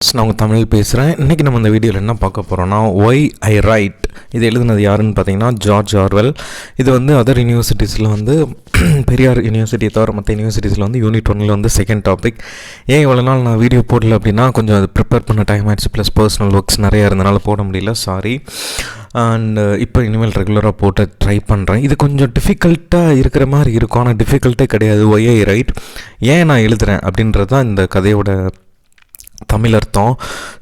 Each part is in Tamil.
நான் உங்கள் தமிழ் பேசுகிறேன் இன்றைக்கி நம்ம இந்த வீடியோவில் என்ன பார்க்க போகிறோன்னா ஒய் ஐ ரைட் இது எழுதுனது யாருன்னு பார்த்தீங்கன்னா ஜார்ஜ் ஆர்வெல் இது வந்து அதர் யூனிவர்சிட்டிஸில் வந்து பெரியார் யூனிவர்சிட்டியை தவிர மற்ற யூனிவர்சிட்டிஸில் வந்து யூனிட் ஒன்னில் வந்து செகண்ட் டாபிக் ஏன் இவ்வளோ நாள் நான் வீடியோ போடல அப்படின்னா கொஞ்சம் அது ப்ரிப்பேர் பண்ண டைம் ஆயிடுச்சு ப்ளஸ் பர்சனல் ஒர்க்ஸ் நிறையா இருந்தனால போட முடியல சாரி அண்டு இப்போ இனிமேல் ரெகுலராக போட்டு ட்ரை பண்ணுறேன் இது கொஞ்சம் டிஃபிகல்ட்டாக இருக்கிற மாதிரி இருக்கும். ஆனால் டிஃபிகல்ட்டே கிடையாது. ஒய்ஐ ரைட் ஏன் நான் எழுதுகிறேன் அப்படின்றது தான் இந்த கதையோட தமிழ் அர்த்தம்.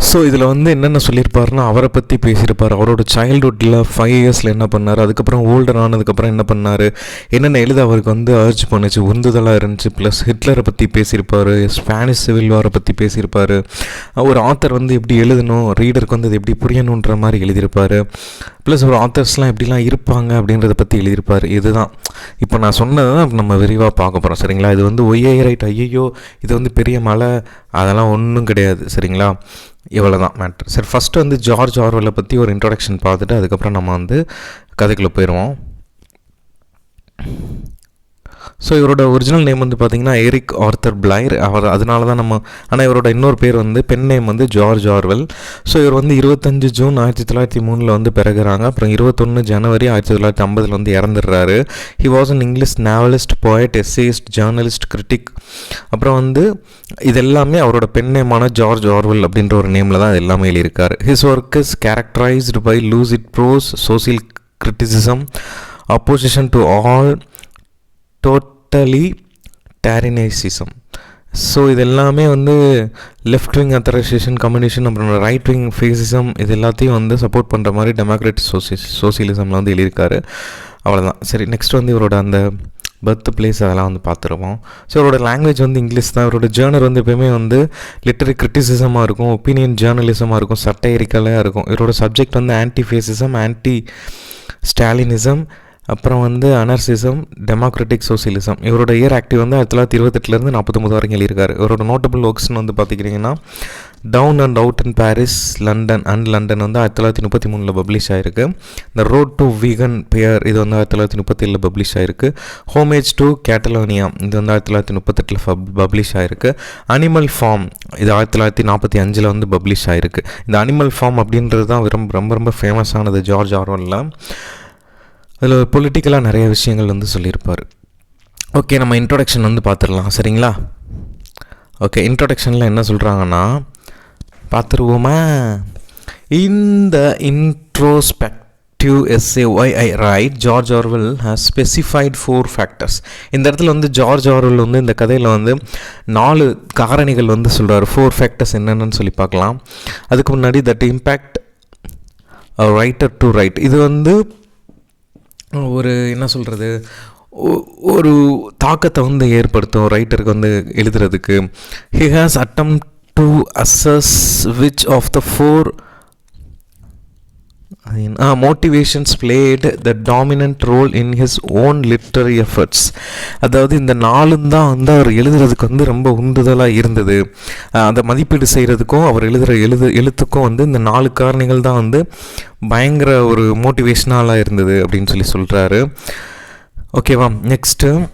ஸோ இதில் வந்து என்னென்ன சொல்லியிருப்பாருன்னா அவரை பற்றி பேசியிருப்பார். அவரோட சைல்டுஹுட்டில் ஃபைவ் இயர்ஸில் என்ன பண்ணார் அதுக்கப்புறம் ஓல்டர் ஆனதுக்கப்புறம் என்ன பண்ணார் என்னென்ன எழுத அவருக்கு வந்து அர்ஜ் பண்ணுச்சு உந்துதலாக இருந்துச்சு ப்ளஸ் ஹிட்லரை பற்றி பேசியிருப்பார் ஸ்பானிஷ் சிவில் வாரை பற்றி பேசியிருப்பார். ஒரு ஆத்தர் வந்து எப்படி எழுதணும் ரீடருக்கு வந்து அது எப்படி புரியணுன்ற மாதிரி எழுதியிருப்பார். ப்ளஸ் ஒரு ஆத்தர்ஸ்லாம் எப்படிலாம் இருப்பாங்க அப்படின்றத பற்றி எழுதியிருப்பார். இதுதான். இப்போ நான் சொன்னது தான் நம்ம விரிவாக பார்க்க போகிறோம் சரிங்களா? இது வந்து ஒய்ஐ ரைட் ஐயோ இது வந்து பெரிய மலை அதெல்லாம் ஒன்றும் கிடையாது. சரிங்களா? இவ்வளோ தான் மேட்ரு சரி ஃபஸ்ட்டு வந்து ஜார்ஜ் ஆர்வலை பற்றி ஒரு இன்ட்ரொடக்ஷன் பார்த்துட்டு அதுக்கப்புறம் நம்ம வந்து கதைக்குள்ளே போயிடுவோம் ஸோ இவரோட ஒரிஜினல் நேம் வந்து பார்த்தீங்கன்னா எரிக் ஆர்த்தர் பிளைர் அவர் அதனால தான் நம்ம ஆனால் இவரோட இன்னொரு பேர் வந்து பென் நேம் வந்து ஜார்ஜ் ஆர்வெல் ஸோ இவர் வந்து இருபத்தஞ்சு ஜூன் ஆயிரத்தி தொள்ளாயிரத்தி மூணில் வந்து பிறகுறாங்க. அப்புறம் இருபத்தொன்று ஜனவரி ஆயிரத்தி தொள்ளாயிரத்தி ஐம்பதில் வந்து இறந்துடுறாரு. He was an English novelist poet essayist journalist critic அப்புறம் வந்து இது எல்லாமே அவரோட பென் நேமான ஜார்ஜ் ஆர்வெல் அப்படின்ற ஒரு நேமில் தான் எல்லாமே எழுதியிருக்காரு. His work is characterised by lucid prose social criticism opposition to all totalitarianism so இது எல்லாமே வந்து லெஃப்ட் விங் அத்தரைசேஷன் கம்யூனிஷன் அப்புறம் ரைட் விங் ஃபேசிசம் இது எல்லாத்தையும் வந்து சப்போர்ட் பண்ணுற மாதிரி டெமோக்ராட்டிக் சோசி சோசியலிசமில் வந்து எழுதியிருக்காரு. அவ்வளோதான் சரி நெக்ஸ்ட் வந்து இவரோட அந்த பர்த் பிளேஸ் அதெல்லாம் வந்து பார்த்துருவோம். ஸோ இவரோட லாங்குவேஜ் வந்து இங்கிலீஷ் தான். இவரோட ஜேர்னல் வந்து எப்பயுமே வந்து லிட்டரி கிரிட்டிசிசமாக இருக்கும் ஒப்பீனியன் ஜேர்னலிசமாக இருக்கும் சட்டைரிக்கலாக இருக்கும். இவரோட சப்ஜெக்ட் வந்து ஆன்டி ஃபேசிசம் ஆன்டி ஸ்டாலினிசம் அப்புறம் வந்து அனர்சிசம் டெமோக்ராட்டிக் சோசியலிசம். இவரோட இயர் ஆக்டிவ் வந்து ஆயிரத்தி தொள்ளாயிரத்தி இருபத்தெட்டுலேருந்து நாற்பத்தொம்பது வரைக்கும் எழுதியிருக்காரு. இவரோட நோட்டபிள் ஒர்க்ஸ்னு வந்து பார்த்துக்கிட்டிங்கன்னா down and out in Paris London and London வந்து ஆயிரத்தி தொள்ளாயிரத்தி முப்பத்தி மூணில் பப்ளிஷ் ஆயிருக்கு. இந்த ரோட் டு வீகன் பேயர் இது வந்து ஆயிரத்தி தொள்ளாயிரத்தி முப்பத்தேழில் பப்ளிஷ் ஆயிருக்கு. ஹோமேஜ் டு கேட்டலோனியா இது வந்து ஆயிரத்தி தொள்ளாயிரத்தி முப்பத்தெட்டில் பப்ளிஷ் ஆயிருக்கு. அனிமல் ஃபார்ம் இது ஆயிரத்தி தொள்ளாயிரத்தி நாற்பத்தி அஞ்சில் வந்து பப்ளிஷ் ஆயிருக்கு. இந்த அனிமல் ஃபார்ம் அப்படின்றது தான் ரொம்ப ரொம்ப ரொம்ப ஃபேமஸானது ஜார்ஜ் ஆர்வனில் அதில் பொலிட்டிக்கலாக நிறைய விஷயங்கள் வந்து சொல்லியிருப்பார். ஓகே நம்ம இன்ட்ரொடக்ஷன் வந்து பார்த்துடலாம். சரிங்களா? ஓகே இன்ட்ரொடக்ஷனில் என்ன சொல்கிறாங்கன்னா பார்த்துருவோமா? இந்த introspective essay why I write George Orwell has specified four factors இந்த இடத்துல வந்து ஜார்ஜ் ஆர்வெல் வந்து இந்த கதையில் வந்து நாலு காரணிகள் வந்து சொல்கிறார் ஃபோர் ஃபேக்டர்ஸ் என்னென்னு சொல்லி பார்க்கலாம். அதுக்கு முன்னாடி that impact writer to write இது வந்து ஒரு என்ன சொல்கிறது ஒரு தாக்கத்தை வந்து ஏற்படுத்தும் ரைட்டருக்கு வந்து எழுதுறதுக்கு. He has attempt to assess which of the four motivations played the dominant role in his own literary efforts அதாவது இந்த நாளும் தான் வந்து அவர் எழுதுறதுக்கு வந்து ரொம்ப உந்துதலாக இருந்தது. அதை மதிப்பீடு செய்கிறதுக்கும் அவர் எழுதுகிற எழுது எழுத்துக்கும் வந்து இந்த நாலு காரணிகள் தான் வந்து பயங்கர ஒரு மோட்டிவேஷனாலாக இருந்தது அப்படின்னு சொல்லி சொல்கிறாரு ஓகேவா நெக்ஸ்ட்டு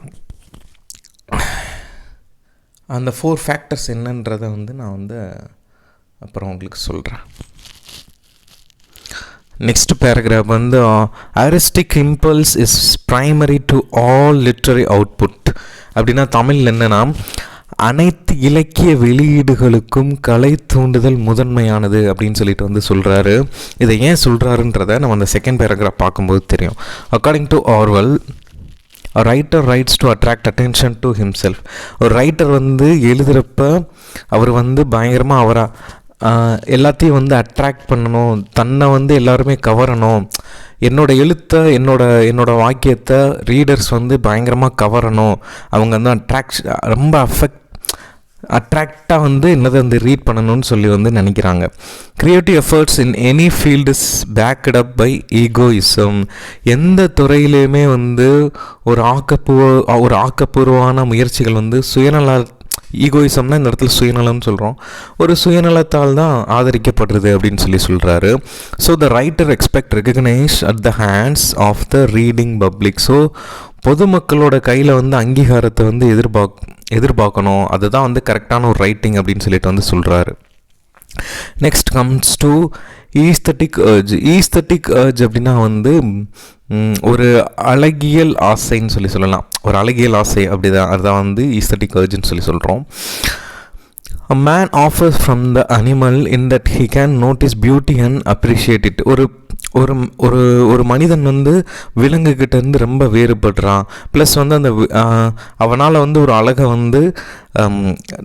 அந்த ஃபோர் ஃபேக்டர்ஸ் என்னன்றதை வந்து நான் வந்து அப்புறம் உங்களுக்கு சொல்கிறேன் நெக்ஸ்ட் பேராகிராஃப் வந்து artistic impulse is primary to all literary output அப்படின்னா தமிழ் என்னென்னா அனைத்து இலக்கிய வெளியீடுகளுக்கும் கலை தூண்டுதல் முதன்மையானது அப்படின்னு சொல்லிட்டு வந்து சொல்கிறாரு இதை ஏன் சொல்கிறாருன்றத நம்ம அந்த செகண்ட் பேராகிராஃப் பார்க்கும்போது தெரியும். According to Orwell writer writes to attract attention to himself ஒரு ரைட்டர் வந்து எழுதுகிறப்ப அவர் வந்து பயங்கரமாக அவராக எல்லாத்தையும் வந்து அட்ராக்ட் பண்ணணும். தன்னை வந்து எல்லாருமே கவரணும். என்னோட எழுத்தை என்னோட என்னோடய வாக்கியத்தை ரீடர்ஸ் வந்து பயங்கரமாக கவரணும். அவங்க வந்து அட்ராக்ஷ் ரொம்ப அஃபெக்ட் அட்ராக்டாக வந்து என்னதை வந்து ரீட் பண்ணணும்னு சொல்லி வந்து நினைக்கிறாங்க. Creative efforts in any field is backed up by egoism எந்த துறையிலையுமே வந்து ஒரு ஆக்கப்பூர்வ ஒரு ஆக்கப்பூர்வமான முயற்சிகள் வந்து சுயநல ஈகோயிசம்னா இந்த இடத்துல சுயநலம்னு சொல்கிறோம் ஒரு சுயநலத்தால் தான் ஆதரிக்கப்படுறது அப்படின்னு சொல்லி சொல்கிறாரு so the writer expect recognise at the hands of the reading public so பொதுமக்களோட கையில் வந்து அங்கீகாரத்தை வந்து எதிர்பார்க் எதிர்பார்க்கணும். அதுதான் வந்து கரெக்டான ஒரு ரைட்டிங் அப்படின்னு சொல்லிட்டு வந்து சொல்கிறாரு next comes to aesthetic urge aesthetic urge அப்படின்னா வந்து ஒரு அழகியல் ஆசைன்னு சொல்லி சொல்லலாம். ஒரு அழகியல் ஆசை அப்படிதான் அதுதான் வந்து ஈஸ்தட்டிக் ஏர்ஜ்னு சொல்லி சொல்கிறோம் a man offers from the animal in that he can notice beauty and appreciate it ஒரு ஒரு ஒரு ஒரு மனிதன் வந்து விலங்குகிட்டேருந்து ரொம்ப வேறுபடுறான். ப்ளஸ் வந்து அந்த அவனால் வந்து ஒரு அழகை வந்து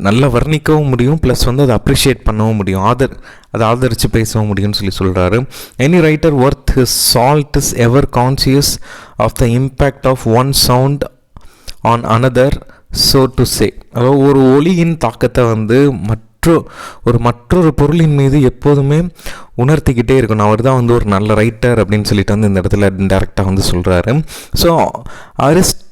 நல்லா வர்ணிக்கவும் முடியும். ப்ளஸ் வந்து அதை அப்ரிஷியேட் பண்ணவும் முடியும். ஆதர் அதை ஆதரித்து பேசவும் முடியும்னு சொல்லி சொல்கிறாரு any writer worth his salt is ever conscious of the impact of one sound on another so to say அதாவது ஒரு ஒளியின் தாக்கத்தை வந்து மட் மற்ற ஒரு மற்றொரு பொருளின் மீது எப்போதுமே உணர்த்திக்கிட்டே இருக்கணும். அவர் தான் வந்து ஒரு நல்ல ரைட்டர் அப்படின்னு சொல்லிட்டு வந்து இந்த இடத்துல டேரெக்டாக வந்து சொல்கிறாரு so artist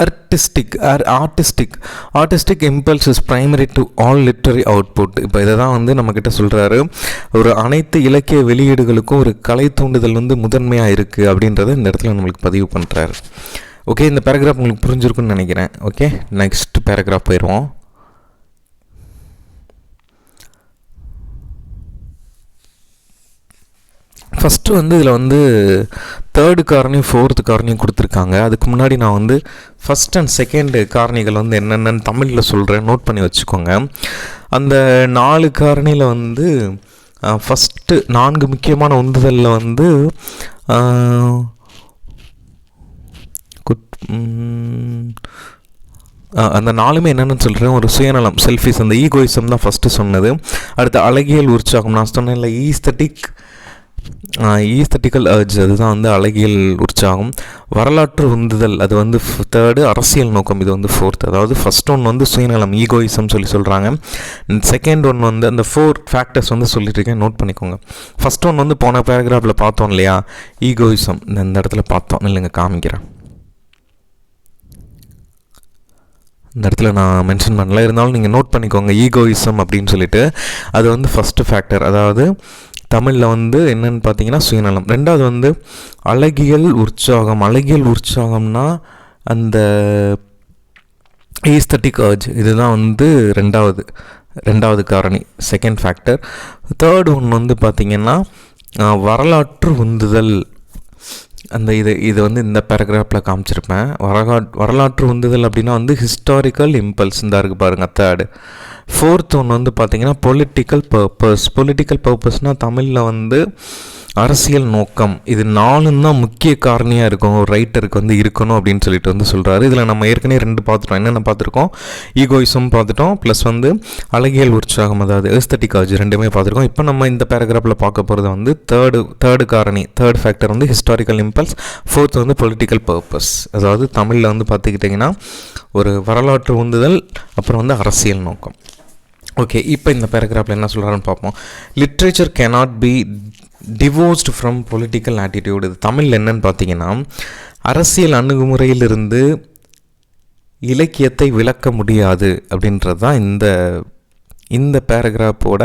artistic ar- artistic artistic impulse is primary to all literary output இப்போ இதை தான் வந்து நம்மக்கிட்ட சொல்கிறாரு ஒரு அனைத்து இலக்கிய வெளியீடுகளுக்கும் ஒரு கலை தூண்டுதல் வந்து முதன்மையாக இருக்குது அப்படின்றத இந்த இடத்துல நம்மளுக்கு பதிவு பண்ணுறாரு ஓகே இந்த பேராகிராஃப் உங்களுக்கு புரிஞ்சிருக்குன்னு நினைக்கிறேன். ஓகே நெக்ஸ்ட் பேராகிராஃப் போயிடுவோம். ஃபஸ்ட்டு வந்து இதில் வந்து தேர்டு காரணியும் ஃபோர்த்து காரணியும் கொடுத்துருக்காங்க. அதுக்கு முன்னாடி நான் வந்து ஃபஸ்ட் அண்ட் செகண்டு காரணிகள் வந்து என்னென்னு தமிழில் சொல்கிறேன் நோட் பண்ணி வச்சுக்கோங்க. அந்த நாலு காரணியில் வந்து ஃபஸ்ட்டு நான்கு முக்கியமான உந்துதலில் வந்து குட் அந்த நாலுமே என்னென்னு சொல்கிறேன் ஒரு சுயநலம் செல்ஃபிஸ் அந்த ஈகோயிசம் தான் ஃபஸ்ட்டு சொன்னது. அடுத்து அழகியல் உற்சாகம். நான் சொன்னேன்ல ஈஸ்தட்டிக் ஈஸ்தட்டிக்கல் அர்ஜ் அதுதான் வந்து அழகியல் உற்சாகம். வரலாற்று உந்துதல் அது வந்து தேர்டு அரசியல் நோக்கம் இது வந்து ஃபோர்த் அதாவது ஃபஸ்ட் ஒன் வந்து சுயநலம் ஈகோயிசம் சொல்லி சொல்கிறாங்க செகண்ட் ஒன் வந்து அந்த ஃபோர் ஃபேக்டர்ஸ் வந்து சொல்லிட்டுருக்கேன் நோட் பண்ணிக்கோங்க. ஃபஸ்ட் ஒன் வந்து போன பேராகிராஃபில் பார்த்தோம் இல்லையா? ஈகோயிசம் இந்த இடத்துல பார்த்தோம். இல்லைங்க காமிக்கிறேன். இந்த இடத்துல நான் மென்ஷன் பண்ணல. இருந்தாலும் நீங்கள் நோட் பண்ணிக்கோங்க ஈகோயிசம் அப்படின்னு சொல்லிட்டு. அது வந்து ஃபஸ்ட்டு ஃபேக்டர் அதாவது தமிழில் வந்து என்னென்னு பார்த்தீங்கன்னா சுயநலம். ரெண்டாவது வந்து அழகியல் உற்சாகம். அழகியல் உற்சாகம்னா அந்த ஈஸ்தட்டிக் அர்ஜ் இதுதான் வந்து ரெண்டாவது ரெண்டாவது காரணி செகண்ட் ஃபேக்டர் தேர்ட் ஒன்று வந்து பார்த்திங்கன்னா வரலாற்று உந்துதல். அந்த இது இது வந்து இந்த பேராகிராஃபில் காமிச்சிருப்பேன். வரலா வரலாற்று உந்துதல் அப்படின்னா வந்து ஹிஸ்டாரிக்கல் இம்பல்ஸ் இந்த இருக்குது பாருங்கள் தேர்டு ஃபோர்த் ஒன்று வந்து பார்த்திங்கன்னா பொலிட்டிக்கல் பர்பஸ் பொலிட்டிக்கல் பர்பஸ்னால் தமிழில் வந்து அரசியல் நோக்கம் இது நாலும் தான் முக்கிய காரணியாக இருக்கும் ஒரு ரைட்டருக்கு வந்து இருக்கணும் அப்படின்னு சொல்லிட்டு வந்து சொல்கிறாரு இதில் நம்ம ஏற்கனவே ரெண்டு பார்த்துட்டோம். என்னென்ன பார்த்துருக்கோம்? ஈகோயிசம் பார்த்துட்டோம். ப்ளஸ் வந்து அழகியல் உற்சாகம் அதாவது எஸ்தட்டிக்காஜ் ரெண்டுமே பார்த்துருக்கோம். இப்போ நம்ம இந்த பேராகிராஃபில் பார்க்க போகிறது வந்து தேர்டு தேர்டு காரணி தேர்ட் ஃபேக்டர் வந்து ஹிஸ்டாரிக்கல் இம்பல்ஸ் ஃபோர்த் வந்து பொலிட்டிக்கல் பர்பஸ் அதாவது தமிழில் வந்து பார்த்துக்கிட்டிங்கன்னா ஒரு வரலாற்று உந்துதல் அப்புறம் வந்து அரசியல் நோக்கம். ஓகே இப்போ இந்த பேராகிராஃபில் என்ன சொல்கிறாருன்னு பார்ப்போம். Literature cannot be divorced from political attitude இது தமிழில் என்னன்னு பார்த்தீங்கன்னா அரசியல் அணுகுமுறையிலிருந்து இலக்கியத்தை விளக்க முடியாது அப்படின்றது தான் இந்த இந்த பேராகிராஃபோட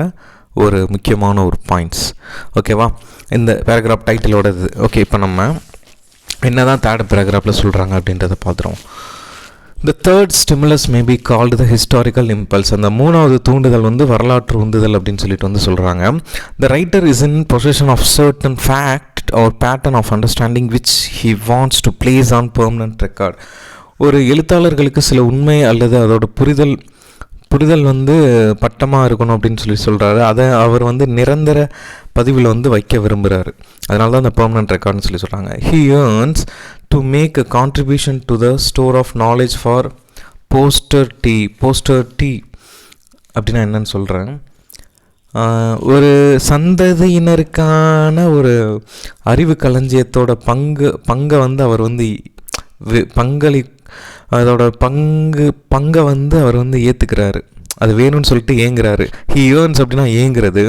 ஒரு முக்கியமான ஒரு பாயிண்ட்ஸ் ஓகேவா இந்த பேராகிராஃப் டைட்டிலோட இது ஓகே இப்போ நம்ம என்ன தான் தேர்ட் பேராகிராஃபில் சொல்கிறாங்க அப்படின்றத பார்த்துருவோம். The third stimulus may be called the historical impulse அந்த மூணாவது தூண்டுதல் வந்து வரலாற்று உந்துதல் அப்படின்னு சொல்லிட்டு வந்து சொல்கிறாங்க the writer is in position of certain fact or pattern of understanding which he wants to place on permanent record ஒரு எழுத்தாளர்களுக்கு சில உண்மை அல்லது அதோட புரிதல் புரிதல் வந்து பட்டமாக இருக்கணும் அப்படின்னு சொல்லி சொல்கிறாரு அதை அவர் வந்து நிரந்தர பதிவில் வந்து வைக்க விரும்புகிறாரு அதனால தான் அந்த பெர்மனன்ட் ரெக்கார்ட்னு சொல்லி சொல்கிறாங்க he earns to make a contribution to the store of knowledge for posterity posterity அப்படின்னா என்னன்னு சொல்கிறேன் ஒரு சந்ததியினருக்கான ஒரு அறிவு களஞ்சியத்தோட பங்கு பங்கை வந்து அவர் வந்து பங்களி அதோட பங்கு பங்கை வந்து அவர் வந்து ஏற்றுக்கிறாரு அது வேணும்னு சொல்லிட்டு ஏங்குறாரு. ஹி ஏர்ன்ஸ் அப்படின்னா ஏங்குறது.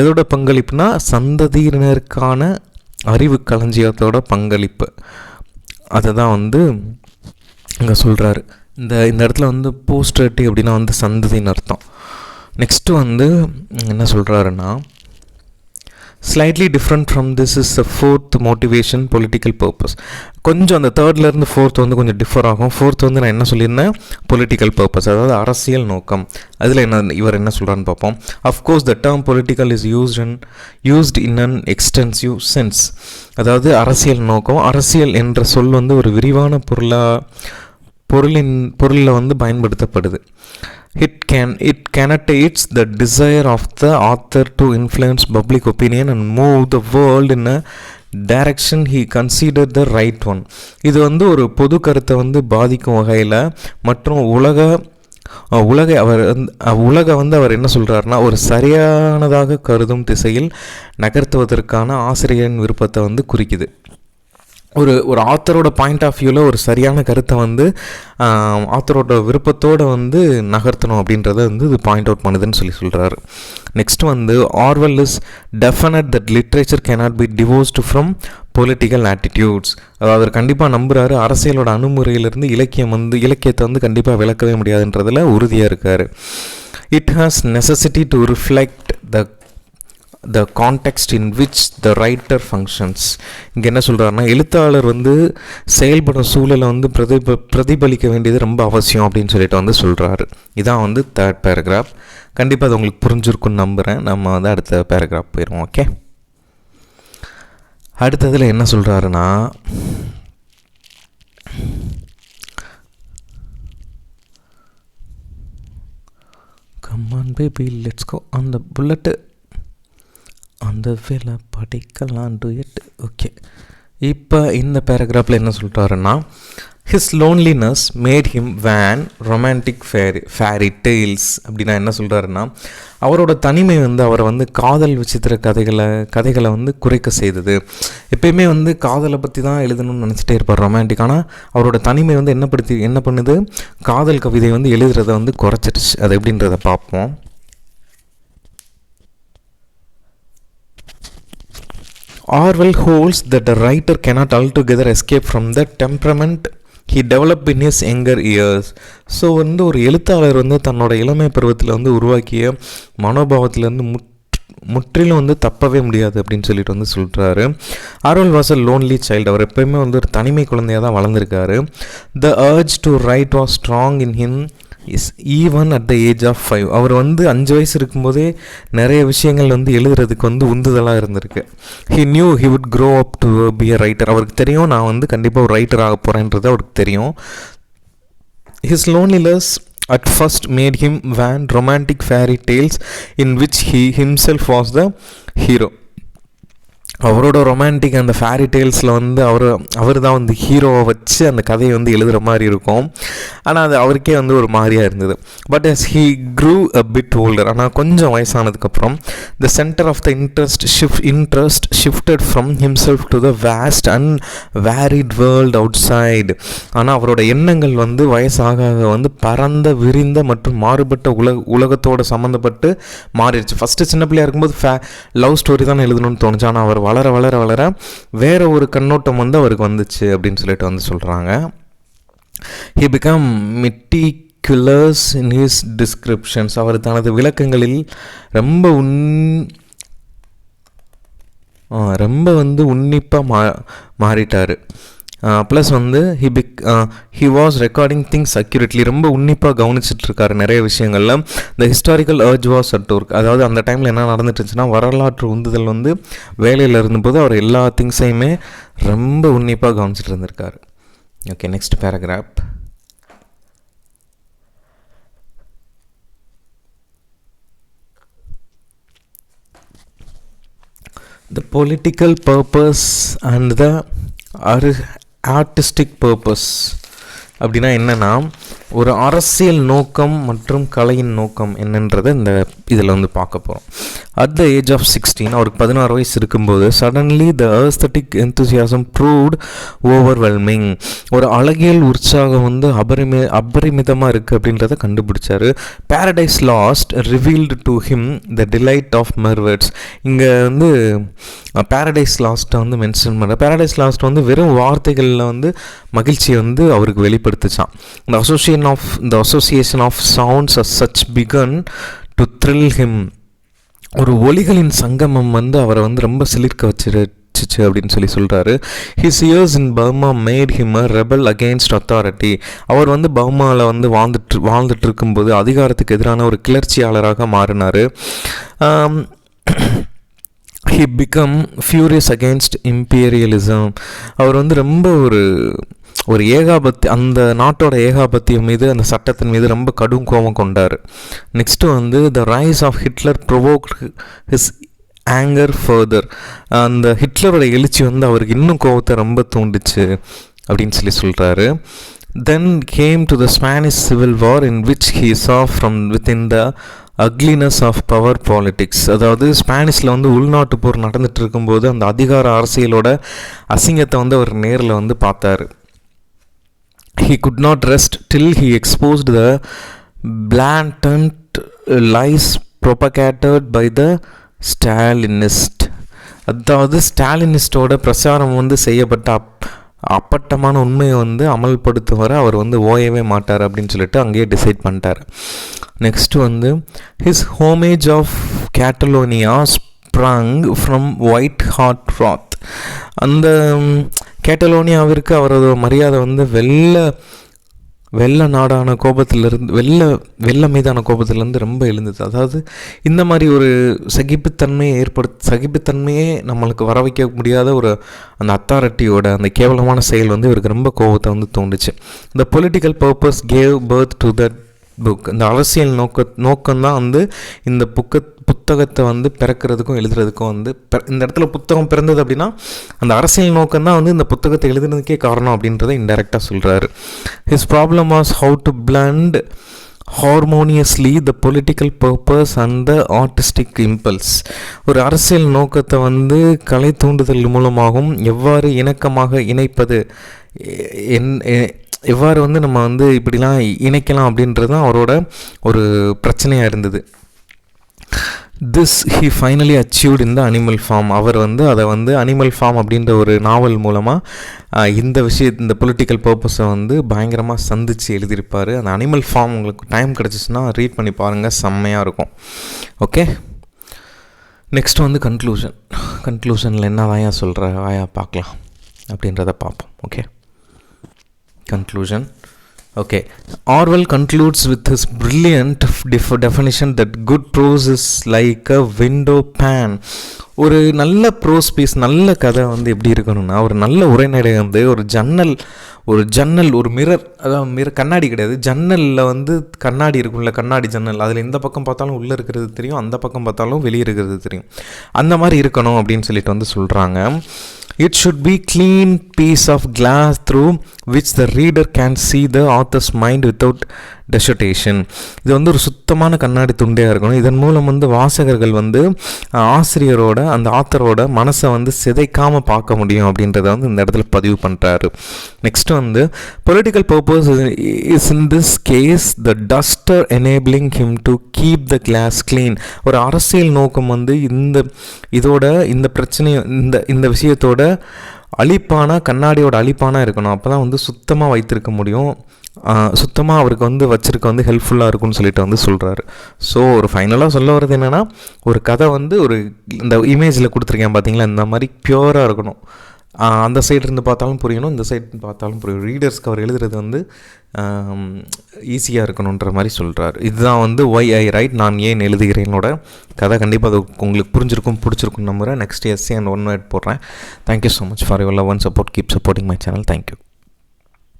எதோட பங்களிப்புனா சந்ததியினருக்கான அறிவு களஞ்சியத்தோட பங்களிப்பு. அதை தான் வந்து இங்கே சொல்கிறாரு இந்த இந்த இடத்துல வந்து போஸ்டர்ட்டி அப்படின்னா வந்து சந்ததின்னு அர்த்தம். நெக்ஸ்ட்டு வந்து என்ன சொல்கிறாருன்னா slightly different from this is a fourth motivation political purpose கொஞ்சம் அந்த தேர்ட்லேருந்து ஃபோர்த் வந்து கொஞ்சம் டிஃபர் ஆகும். ஃபோர்த் வந்து நான் என்ன சொல்லியிருந்தேன்? பொலிட்டிக்கல் பர்பஸ் அதாவது அரசியல் நோக்கம். அதில் என்ன இவர் என்ன சொல்கிறான்னு பார்ப்போம். Of course the term political is used an used in an extensive sense அதாவது அரசியல் நோக்கம். அரசியல் என்ற சொல் வந்து ஒரு விரிவான பொருளாக பொருளின் பொருளில் வந்து பயன்படுத்தப்படுது. It can it connotates the desire of the author to influence public opinion and move the world in a direction he consider the right one இது வந்து ஒரு பொது கருத்தை வந்து பாதிக்கும் வகையில் மற்றும் உலக உலகை அவர் வந்து- உலக வந்து அவர் என்ன சொல்கிறாருன்னா ஒரு சரியானதாக கருதும் திசையில் நகர்த்துவதற்கான ஆசிரியரின் விருப்பத்தை வந்து குறிக்குது. ஒரு ஒரு ஆத்தரோட பாயிண்ட் ஆஃப் வியூவில் ஒரு சரியான கருத்தை வந்து ஆத்தரோட விருப்பத்தோடு வந்து நகர்த்தணும் அப்படின்றத வந்து இது பாயிண்ட் அவுட் பண்ணுதுன்னு சொல்லி சொல்கிறாரு நெக்ஸ்ட் வந்து Orwell is definite that literature cannot be divorced from political attitudes அதாவது அவர் கண்டிப்பாக நம்புகிறாரு அரசியலோட அணுமுறையிலிருந்து இலக்கியம் வந்து இலக்கியத்தை வந்து கண்டிப்பாக விளக்கவே முடியாதுன்றதில் உறுதியாக இருக்கார். It has necessity to reflect the the context in which the writer functions இங்கே என்ன சொல்கிறாருன்னா எழுத்தாளர் வந்து செயல்படும் சூழலை வந்து பிரதிப பிரதிபலிக்க வேண்டியது ரொம்ப அவசியம் அப்படின்னு சொல்லிட்டு வந்து சொல்கிறாரு இதான் வந்து தேர்ட் பேராகிராஃப் கண்டிப்பாக அது உங்களுக்கு புரிஞ்சிருக்குன்னு நம்புகிறேன் நம்ம வந்து அடுத்த பேராகிராஃப் போயிடுவோம் ஓகே அடுத்ததில் என்ன சொல்கிறாருன்னா கம்மான் பேபி லெட்ஸ் கோ அந்த புல்லட்டு அந்த வேலை படிக்கலாம் டுயட் ஓகே இப்போ இந்த பேராகிராஃபில் என்ன சொல்லிட்டாருன்னா his loneliness made him weave romantic fairy fairy tales அப்படின்னா என்ன சொல்கிறாருன்னா அவரோட தனிமை வந்து அவரை வந்து காதல் விசித்திர கதைகளை கதைகளை வந்து குறைக்க செய்தது. எப்பயுமே வந்து காதலை பற்றி தான் எழுதணும்னு நினச்சிட்டே இருப்பார் ரொமான்டிக் ஆனால் அவரோட தனிமை வந்து என்ன படுத்தி என்ன பண்ணுது? காதல் கவிதை வந்து எழுதுறதை வந்து குறைச்சிடுச்சு அது எப்படின்றத பார்ப்போம். Orwell holds that a writer cannot altogether escape from the temperament he develop in his younger years so வந்து ஒரு எழுத்தாளர் வந்து தன்னோட இளமை பருவத்தில் வந்து உருவாக்கிய மனோபாவத்திலேருந்து முற் முற்றிலும் வந்து தப்பவே முடியாது அப்படின்னு சொல்லிட்டு வந்து சொல்கிறாரு Orwell was a lonely child அவர் எப்பயுமே வந்து ஒரு தனிமை குழந்தையாக தான் வளர்ந்துருக்காரு. The urge to write was strong in him is even at the age of five அவர் வந்து அஞ்சு வயசு இருக்கும்போதே நிறைய விஷயங்கள் வந்து எழுதுறதுக்கு வந்து உந்துதலாக இருந்திருக்கு. He knew he would grow up to be a writer அவருக்கு தெரியும் நான் வந்து கண்டிப்பாக ஒரு ரைட்டர் ஆக போகிறேன்றது அவருக்கு தெரியும். His loneliness at first made him van romantic fairy tales in which he himself was the hero. அவரோட ரொமான்டிக் அந்த ஃபேரி டேல்ஸில் வந்து அவர் அவர் தான் வந்து ஹீரோவை வச்சு அந்த கதையை வந்து எழுதுகிற மாதிரி இருக்கும். ஆனால் அது அவருக்கே வந்து ஒரு மாதிரியாக இருந்தது. But as he grew a bit older ஆனால் கொஞ்சம் வயசானதுக்கப்புறம் the centre of the interest shift interest shifted from himself to the vast and varied world outside ஆனால் அவரோட எண்ணங்கள் வந்து வயசாக ஆக வந்து பரந்த விரிந்த மற்றும் மாறுபட்ட உலக உலகத்தோட சம்மந்தப்பட்டு மாறிடுச்சு. ஃபஸ்ட்டு சின்ன பிள்ளையா இருக்கும்போது ஃபே லவ் ஸ்டோரி தான் எழுதணும்னு தோணுச்சு. ஆனால் அவர் வளர வளர வளர வேற ஒரு கண்ணோட்டம் வந்து அவருக்கு வந்துச்சு அப்படின்னு சொல்லிட்டு வந்து சொல்கிறாங்க he became meticulous in his descriptions அவர் தனது விளக்கங்களில் ரொம்ப உன் ரொம்ப வந்து உன்னிப்பாக மா மாறிட்டார். ப்ளஸ் வந்து he big he was recording things accurately ரொம்ப உன்னிப்பாக கவனிச்சிட்ருக்காரு நிறைய விஷயங்களில். The historical urge was at work அதாவது அந்த டைமில் என்ன நடந்துட்டு இருந்துச்சுன்னா வரலாற்று உந்துதல் வந்து வேலையில் இருந்தபோது அவர் எல்லா திங்ஸையுமே ரொம்ப உன்னிப்பாக கவனிச்சிட்டு இருந்திருக்காரு okay next paragraph the political purpose and the artistic purpose அப்படின்னா என்னென்னா ஒரு அரசியல் நோக்கம் மற்றும் கலையின் நோக்கம் என்னன்றதை இந்த இதில் வந்து பார்க்க போகிறோம் at the age of sixteen அவருக்கு பதினாறு வயசு இருக்கும்போது suddenly the aesthetic enthusiasm proved overwhelming ஒரு அழகியல் உற்சாகம் வந்து அபரிமி அபரிமிதமாக இருக்குது அப்படின்றத கண்டுபிடிச்சார். Paradise Lost revealed to him the delight of mere words இங்கே வந்து பாரடைஸ் லாஸ்ட்டை வந்து மென்ஷன் பண்ணுற பேரடைஸ் லாஸ்ட் வந்து வெறும் வார்த்தைகளில் வந்து மகிழ்ச்சியை வந்து அவருக்கு வெளிப்படுத்துச்சான் இந்த association of the association of sounds as such began to thrill him ஒரு ஒலிகளின் சங்கமம் வந்து அவரை வந்து ரொம்ப சிலிர்க்க வச்சிருச்சு அப்படின்னு சொல்லி சொல்கிறாரு his years in Burma made him a rebel against authority அவர் வந்து பர்மாவில் வந்து வாழ்ந்துட்டு வாழ்ந்துட்டு இருக்கும்போது அதிகாரத்துக்கு எதிரான ஒரு கிளர்ச்சியாளராக மாறினார். He became furious against imperialism அவர் வந்து ரொம்ப ஒரு ஒரு ஏகாபத்தி அந்த நாட்டோட ஏகாபத்தியம் மீது அந்த சட்டத்தின் மீது ரொம்ப கடும் கோபம் கொண்டார். நெக்ஸ்ட்டு வந்து the rise of Hitler provoke his anger further அந்த ஹிட்லரோட எழுச்சி வந்து அவருக்கு இன்னும் கோபத்தை ரொம்ப தூண்டுச்சு அப்படின்னு சொல்லி சொல்கிறாரு then came to the Spanish civil war in which he saw from within the ugliness of power politics அதாவது ஸ்பானிஷில் வந்து உள்நாட்டு போர் நடந்துகிட்டு இருக்கும்போது அந்த அதிகார அரசியலோட அசிங்கத்தை வந்து அவர் நேரில் வந்து பார்த்தாரு. He could not rest till he exposed the blatant lies propagated by the Stalinist. அதாவது ஸ்டாலினிஸ்டோட பிரச்சாரம் வந்து செய்யப்பட்ட அப் அப்பட்டமான உண்மையை வந்து அமல்படுத்தும் வர அவர் வந்து ஓயவே மாட்டார் அப்படின்னு சொல்லிட்டு அங்கேயே டிசைட் பண்ணிட்டார். நெக்ஸ்ட் வந்து his Homage of Catalonia sprang from white hot wrath அந்த கேட்டலோனியாவிற்கு அவரது மரியாதை வந்து வெள்ள வெள்ள நாடான கோபத்திலிருந்து வெள்ள வெள்ள மீதான கோபத்திலேருந்து ரொம்ப எழுந்தது. அதாவது இந்த மாதிரி ஒரு சகிப்புத்தன்மையை ஏற்படுத்த சகிப்புத்தன்மையே நம்மளுக்கு வர வைக்க முடியாத ஒரு அந்த அத்தாரிட்டியோட அந்த கேவலமான செயல் வந்து இவருக்கு ரொம்ப கோபத்தை வந்து தோண்டுச்சு. இந்த political purpose gave birth to that book இந்த அரசியல் நோக்க நோக்கம்தான் வந்து இந்த புக்க புத்தகத்தை வந்து பிறக்கிறதுக்கும் எழுதுறதுக்கும் வந்து இந்த இடத்துல புத்தகம் பிறந்தது அப்படின்னா அந்த அரசியல் நோக்கம் தான் வந்து இந்த புத்தகத்தை எழுதுனதுக்கே காரணம் அப்படின்றத இன்டெரக்டாக சொல்கிறாரு his problem was how to blend harmoniously the political purpose and the artistic impulse ஒரு அரசியல் நோக்கத்தை வந்து கலை தூண்டுதல் மூலமாகவும் எவ்வாறு இணக்கமாக இணைப்பது என் எவ்வாறு வந்து நம்ம வந்து இப்படிலாம் இணைக்கலாம் அப்படின்றது தான் அவரோட ஒரு பிரச்சனையாக இருந்தது. திஸ் ஹி ஃபைனலி அச்சீவ்ட் இந்த அனிமல் ஃபார்ம் அவர் வந்து அதை வந்து அனிமல் ஃபார்ம் அப்படின்ற ஒரு நாவல் மூலமாக இந்த விஷய இந்த பொலிட்டிக்கல் பர்பஸை வந்து பயங்கரமாக சந்தித்து எழுதியிருப்பார். அந்த அனிமல் ஃபார்ம் உங்களுக்கு டைம் கிடச்சிச்சின்னா ரீட் பண்ணி பாருங்கள் செம்மையாக இருக்கும். ஓகே நெக்ஸ்ட் வந்து கன்க்ளூஷன் கன்க்ளூஷனில் என்ன வாயா சொல்கிற வாயா பார்க்கலாம் அப்படின்றத பார்ப்போம். Okay conclusion. Okay. Orwell concludes with his brilliant def- definition that good prose is like a window pan. ஒரு நல்ல ப்ரோஸ் பீஸ் நல்ல கதை வந்து எப்படி இருக்கணும்னா ஒரு நல்ல உரைநடை வந்து ஒரு ஜன்னல் ஒரு ஜன்னல் ஒரு மிரர் அதாவது மிரர் கண்ணாடி கிடையாது. ஜன்னலில் வந்து கண்ணாடி இருக்கும்ல கண்ணாடி ஜன்னல். அதில் இந்த பக்கம் பார்த்தாலும் உள்ளே இருக்கிறது தெரியும் அந்த பக்கம் பார்த்தாலும் வெளியே இருக்கிறது தெரியும். அந்த மாதிரி இருக்கணும் அப்படின்னு சொல்லிட்டு வந்து சொல்கிறாங்க It should be clean piece of glass through which the reader can see the author's mind without dissertation இது வந்து ஒரு சுத்தமான கண்ணாடி துண்டையாக இருக்கணும். இதன் மூலம் வந்து வாசகர்கள் வந்து ஆசிரியரோட அந்த ஆத்தரோட மனசை வந்து சிதைக்காமல் பார்க்க முடியும் அப்படின்றத வந்து இந்த இடத்துல பதிவு பண்ணுறாரு நெக்ஸ்ட் வந்து political purpose is in this case the duster enabling him to keep the glass clean ஒரு அரசியல் நோக்கம் வந்து இந்த இதோட இந்த பிரச்சனையை இந்த இந்த விஷயத்தோட அழிப்பான கண்ணாடியோட அழிப்பான இருக்கணும். அப்போ தான் வந்து சுத்தமாக வைத்திருக்க முடியும். சுத்தமாக அவருக்கு வந்து வச்சிருக்க வந்து ஹெல்ப்ஃபுல்லாக இருக்கும்னு சொல்லிட்டு வந்து சொல்கிறாரு ஸோ ஒரு ஃபைனலாக சொல்ல வர்றது என்னென்னா ஒரு கதை வந்து ஒரு இந்த இமேஜில் கொடுத்துருக்கேன் பார்த்தீங்களா இந்த மாதிரி ப்யூராக இருக்கணும். அந்த சைடு இருந்து பார்த்தாலும் புரியணும் இந்த சைடு பார்த்தாலும் புரியும் ரீடர்ஸ்க்கு அவர் எழுதுறது வந்து ஈஸியாக இருக்கணுன்ற மாதிரி சொல்கிறார் இதுதான் வந்து ஒய் ஐ ரைட் நான் ஏன் எழுதுகிறேனோட கதை. கண்டிப்பாக அது உங்களுக்கு புரிஞ்சிருக்கும் பிடிச்சிருக்கும் நம்புகிறேன் next essay and one word போடுறேன். Thank you so much for your love one support keep supporting my channel thank you